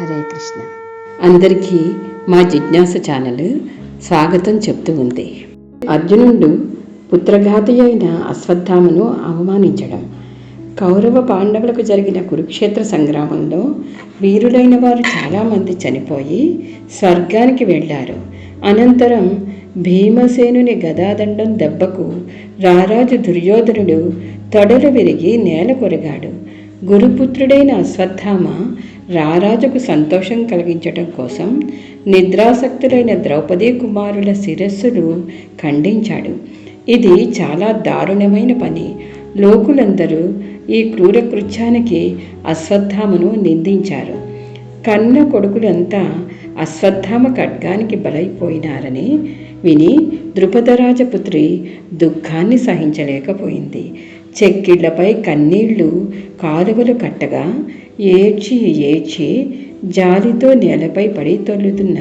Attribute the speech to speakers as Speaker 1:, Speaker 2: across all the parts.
Speaker 1: హరే కృష్ణ. అందరికీ మా జిజ్ఞాస ఛానల్ స్వాగతం చెప్తూ ఉంది. అర్జునుడు పుత్రఘాతి అయిన అశ్వత్థామను అవమానించడం కౌరవ పాండవులకు జరిగిన కురుక్షేత్ర సంగ్రామంలో వీరులైన వారు చాలామంది చనిపోయి స్వర్గానికి వెళ్ళారు. అనంతరం భీమసేనుని గదాదండం దెబ్బకు రారాజు దుర్యోధనుడు తొడలు విరిగి నేల కొరగాడు. గురుపుత్రుడైన అశ్వత్థామ రారాజుకు సంతోషం కలిగించటం కోసం నిద్రాసక్తులైన ద్రౌపదీ కుమారుల శిరస్సులు ఖండించాడు. ఇది చాలా దారుణమైన పని. లోకులందరూ ఈ క్రూర కృత్యానికి అశ్వత్థామను నిందించారు. కన్న కొడుకులంతా అశ్వత్థామ ఖడ్గానికి బలైపోయినారని విని ద్రుపదరాజపుత్రి దుఃఖాన్ని సహించలేకపోయింది. చెక్కిళ్ళపై కన్నీళ్ళు కాలువలు కట్టగా ఏడ్చి ఏడ్చి జాలితో నేలపై పడి తొల్లుతున్న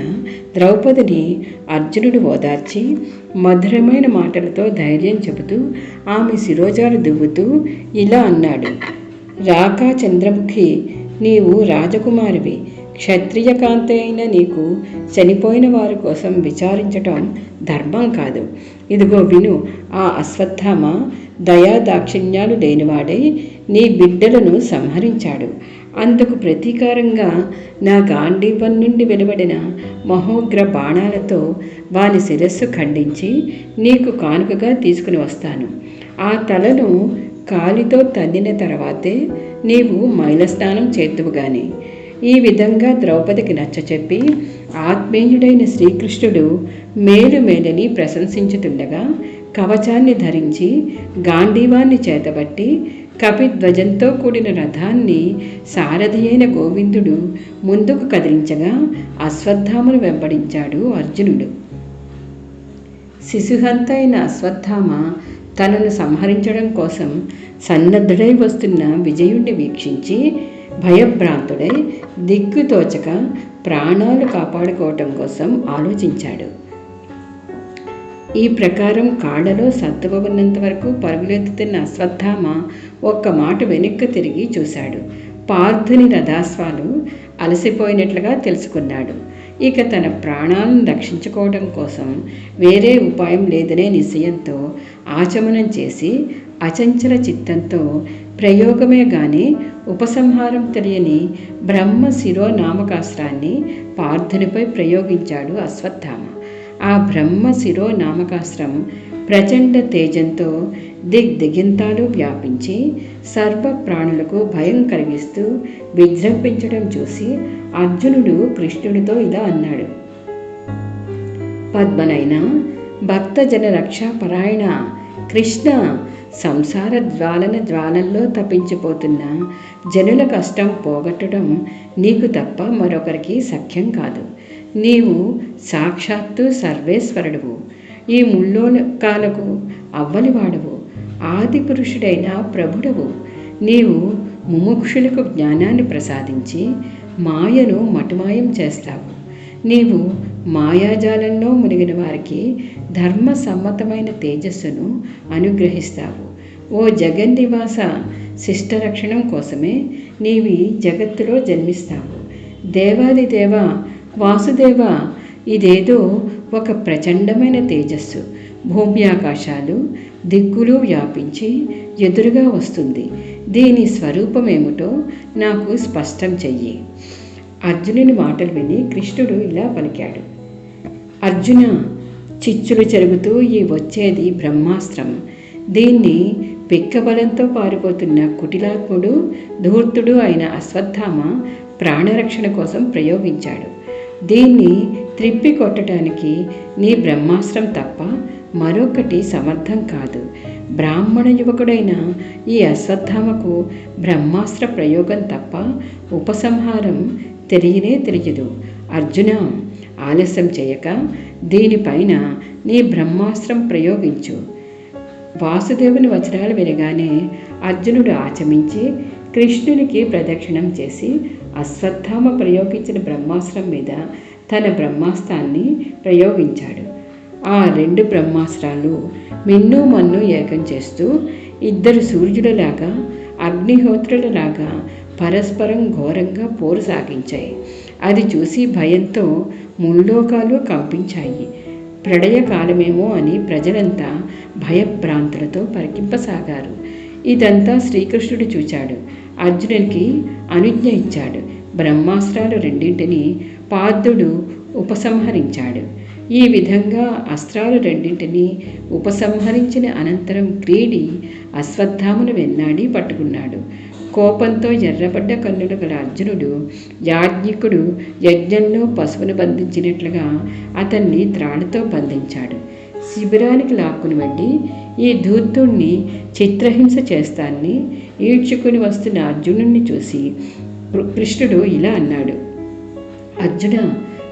Speaker 1: ద్రౌపదిని అర్జునుడు ఓదార్చి మధురమైన మాటలతో ధైర్యం చెబుతూ ఆమె శిరోజాలు దువ్వుతూ ఇలా అన్నాడు. రాకా చంద్రముఖి నీవు రాజకుమారివి. క్షత్రియ కాంతి అయిన నీకు చనిపోయిన వారి కోసం విచారించటం ధర్మం కాదు. ఇదిగో విను ఆ అశ్వత్థామ దయా దాక్షిణ్యాలు లేనివాడై నీ బిడ్డలను సంహరించాడు. అందుకు ప్రతీకారంగా నా గాంధీవం నుండి వెలువడిన మహోగ్ర బాణాలతో వాని శిరస్సు ఖండించి నీకు కానుకగా తీసుకుని వస్తాను. ఆ తలను కాలితో తన్నిన తర్వాతే నీవు మైలస్నానం చేద్దువు ఈ విధంగా ద్రౌపదికి నచ్చచెప్పి ఆత్మీయుడైన శ్రీకృష్ణుడు మేలు మేలని ప్రశంసించుతుండగా కవచాన్ని ధరించి గాంధీవాన్ని చేతబట్టి కపిధ్వజంతో కూడిన రథాన్ని సారథి అయిన గోవిందుడు ముందుకు కదిలించగా అశ్వత్థామను వెంబడించాడు అర్జునుడు. శిశుహంత అయిన అశ్వత్థామ తనను సంహరించడం కోసం సన్నద్ధుడై వస్తున్న విజయుణ్ణి వీక్షించి భయభ్రాంతుడై దిక్కుతోచక ప్రాణాలు కాపాడుకోవటం కోసం ఆలోచించాడు. ఈ ప్రకారం కాళ్ళలో సత్తువ వరకు పరుగులెత్తుతున్న అశ్వత్థామ ఒక్క మాట వెనక్కి తిరిగి చూశాడు. పార్థుని రథాస్వాలు అలసిపోయినట్లుగా తెలుసుకున్నాడు. ఇక తన ప్రాణాలను రక్షించుకోవడం కోసం వేరే ఉపాయం లేదనే నిశ్చయంతో ఆచమనం చేసి అచంచల చిత్తంతో ప్రయోగమే గాని ఉపసంహారం తెలియని బ్రహ్మ శిరోనామకాస్త్రాన్ని పార్థునిపై ప్రయోగించాడు అశ్వత్థామ. ఆ బ్రహ్మ శిరో నామకాస్త్రం ప్రచండ తేజంతో దిగ్దిగింతాలు వ్యాపించి సర్వ ప్రాణులకు భయం కలిగిస్తూ విజృంభించడం చూసి అర్జునుడు కృష్ణుడితో ఇలా అన్నాడు. పద్మనైన భక్తజన రక్షా పరాయణ కృష్ణ సంసార జ్వాలన జ్వాలల్లో తప్పించిపోతున్న జనుల కష్టం పోగొట్టడం నీకు తప్ప మరొకరికి సఖ్యం కాదు. నీవు సాక్షాత్తు సర్వేశ్వరుడువు. ఈ ముల్లోకాలకు అవ్వలివాడవు. ఆది పురుషుడైన ప్రభుడవు. నీవు ముముక్షులకు జ్ఞానాన్ని ప్రసాదించి మాయను మటుమాయం చేస్తావు. నీవు మాయాజాలంలో మునిగిన వారికి ధర్మ సమ్మతమైన తేజస్సును అనుగ్రహిస్తావు. ఓ జగన్నివాస శిష్టరక్షణం కోసమే నీవి జగత్తులో జన్మిస్తావు. దేవాది దేవ వాసుదేవ ఇదేదో ఒక ప్రచండమైన తేజస్సు. భూమి ఆకాశాలు దిక్కులు వ్యాపించి ఎదురుగా వస్తుంది. దీని స్వరూపమేమిటో నాకు స్పష్టం చెయ్యి. అర్జునుని మాటలు విని కృష్ణుడు ఇలా పలికాడు. అర్జున చిచ్చులు చెరుగుతూ ఈ వచ్చేది బ్రహ్మాస్త్రం. దీన్ని పిక్కబలంతో పారిపోతున్న కుటిలాత్ముడు ధూర్తుడు అయిన అశ్వత్థామ ప్రాణరక్షణ కోసం ప్రయోగించాడు. దీన్ని త్రిప్పి కొట్టడానికి నీ బ్రహ్మాస్త్రం తప్ప మరొకటి సమర్థం కాదు. బ్రాహ్మణ యువకుడైన ఈ అశ్వత్థామకు బ్రహ్మాస్త్ర ప్రయోగం తప్ప ఉపసంహారం తెలియనే తెలియదు అర్జున ఆలస్యం చేయక దీనిపైన నీ బ్రహ్మాస్త్రం ప్రయోగించు. వాసుదేవుని వచనాలు వినగానే అర్జునుడు ఆచమించి కృష్ణునికి ప్రదక్షిణం చేసి అశ్వత్థామ ప్రయోగించిన బ్రహ్మాస్త్రం మీద తన బ్రహ్మాస్త్రాన్ని ప్రయోగించాడు. ఆ రెండు బ్రహ్మాస్త్రాలు మిన్ను మన్ను ఏకం చేస్తూ ఇద్దరు సూర్యులలాగా అగ్నిహోత్రులలాగా పరస్పరం ఘోరంగా పోరు సాగించాయి. అది చూసి భయంతో ముల్లోకాలు కంపించాయి. ప్రళయకాలమేమో అని ప్రజలంతా భయభ్రాంతులతో పరికింపసాగారు. ఇదంతా శ్రీకృష్ణుడు చూచాడు. అర్జునునికి అనుజ్ఞ ఇచ్చాడు. బ్రహ్మాస్త్రాలు రెండింటిని పార్థుడు ఉపసంహరించాడు. ఈ విధంగా అస్త్రాలు రెండింటిని ఉపసంహరించిన అనంతరం క్రీడి అశ్వత్థామును వెన్నాడి పట్టుకున్నాడు. కోపంతో ఎర్రబడ్డ కన్నులు గల అర్జునుడు యాజ్ఞికుడు యజ్ఞంలో పశువును బంధించినట్లుగా అతన్ని త్రాడుతో బంధించాడు. శిబిరానికి లాక్కుని వెళ్ళి ఈ ధూర్తుణ్ణి చిత్రహింస చేస్తాన్ని ఈడ్చుకుని వస్తున్న అర్జునుణ్ణి చూసి కృష్ణుడు ఇలా అన్నాడు. అర్జున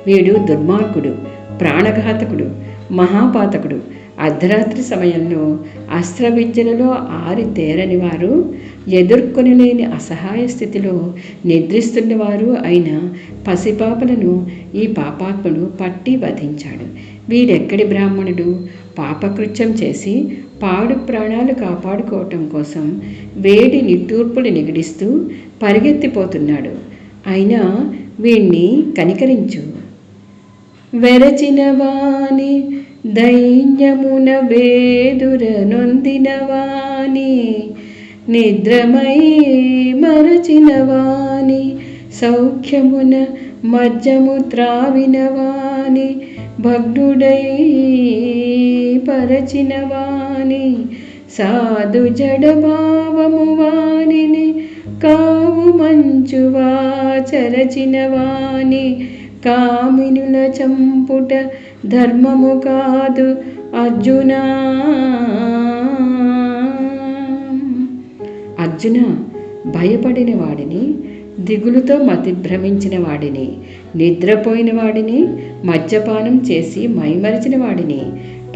Speaker 1: వీడు దుర్మార్గుడు ప్రాణఘాతకుడు మహాపాతకుడు. అర్ధరాత్రి సమయంలో అస్త్ర విద్యలలో ఆరి తేరని వారు ఎదుర్కొనలేని అసహాయ స్థితిలో నిద్రిస్తున్నవారు అయిన పసిపాపలను ఈ పాపాత్ముడు పట్టి వధించాడు. వీడెక్కడి బ్రాహ్మణుడు? పాపకృత్యం చేసి పాడు ప్రాణాలు కాపాడుకోవటం కోసం వేడి నిట్టూర్పులు నిగడిస్తూ పరిగెత్తిపోతున్నాడు. అయినా వీణ్ణి కనికరించు. వెరచిన వాణి దైన్యమున వేదుర నొందినవాణి నిద్రమై మరచినవాణి సౌఖ్యమున మజ్జము త్రావినవాణి భగ్నుడై పరచినవాణి సాధు జడభావము వాణిని కావు మంచువా చరచినవాణి కామినుల చంపుట ధర్మము కాదు అర్జున. అర్జున భయపడిన వాడిని దిగులుతో మతి భ్రమించిన వాడిని నిద్రపోయిన వాడిని మద్యపానం చేసి మైమరిచిన వాడిని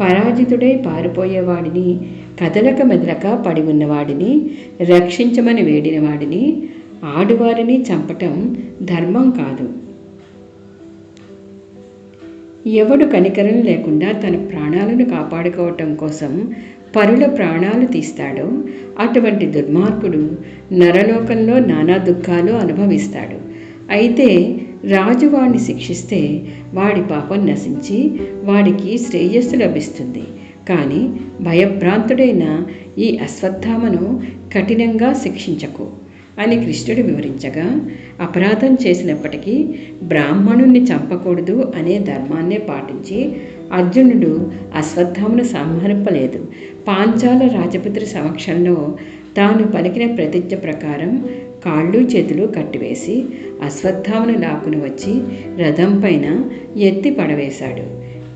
Speaker 1: పరాజితుడై పారిపోయేవాడిని కదలక మెదలక పడి ఉన్నవాడిని రక్షించమని వేడిన వాడిని ఆడువారిని చంపటం ధర్మం కాదు. ఎవడు కనికరం లేకుండా తన ప్రాణాలను కాపాడుకోవటం కోసం పరుల ప్రాణాలు తీస్తాడో అటువంటి దుర్మార్గుడు నరలోకంలో నానా దుఃఖాలు అనుభవిస్తాడు. అయితే రాజు వాడిని శిక్షిస్తే వాడి పాపం నశించి వాడికి శ్రేయస్సు లభిస్తుంది. కానీ భయభ్రాంతుడైన ఈ అశ్వత్థామను కఠినంగా శిక్షించకు. అని కృష్ణుడు వివరించగా అపరాధం చేసినప్పటికీ బ్రాహ్మణుణ్ణి చంపకూడదు అనే ధర్మాన్నే పాటించి అర్జునుడు అశ్వత్థామును సంహరింపలేదు. పాంచాల రాజపుత్రి సమక్షంలో తాను పలికిన ప్రతిజ్ఞ ప్రకారం కాళ్ళు చేతులు కట్టివేసి అశ్వత్థామును లాక్కుని వచ్చి రథం పైన ఎత్తి పడవేశాడు.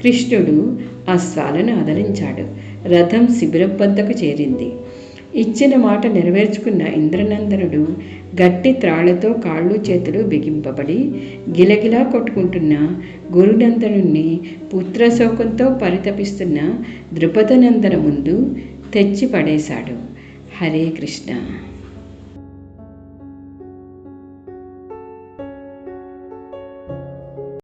Speaker 1: కృష్ణుడు అశ్వాలను ఆదరించాడు. రథం శిబిరం వద్దకు చేరింది. ఇచ్చిన మాట నెరవేర్చుకున్న ఇంద్రనందనుడు గట్టి త్రాళ్ళతో కాళ్ళు చేతులు బిగింపబడి గిలగిలా కొట్టుకుంటున్న గురునందనుణ్ణి పుత్రశోకంతో పరితపిస్తున్న ద్రుపదనందన ముందు తెచ్చి పడేశాడు హరే కృష్ణ.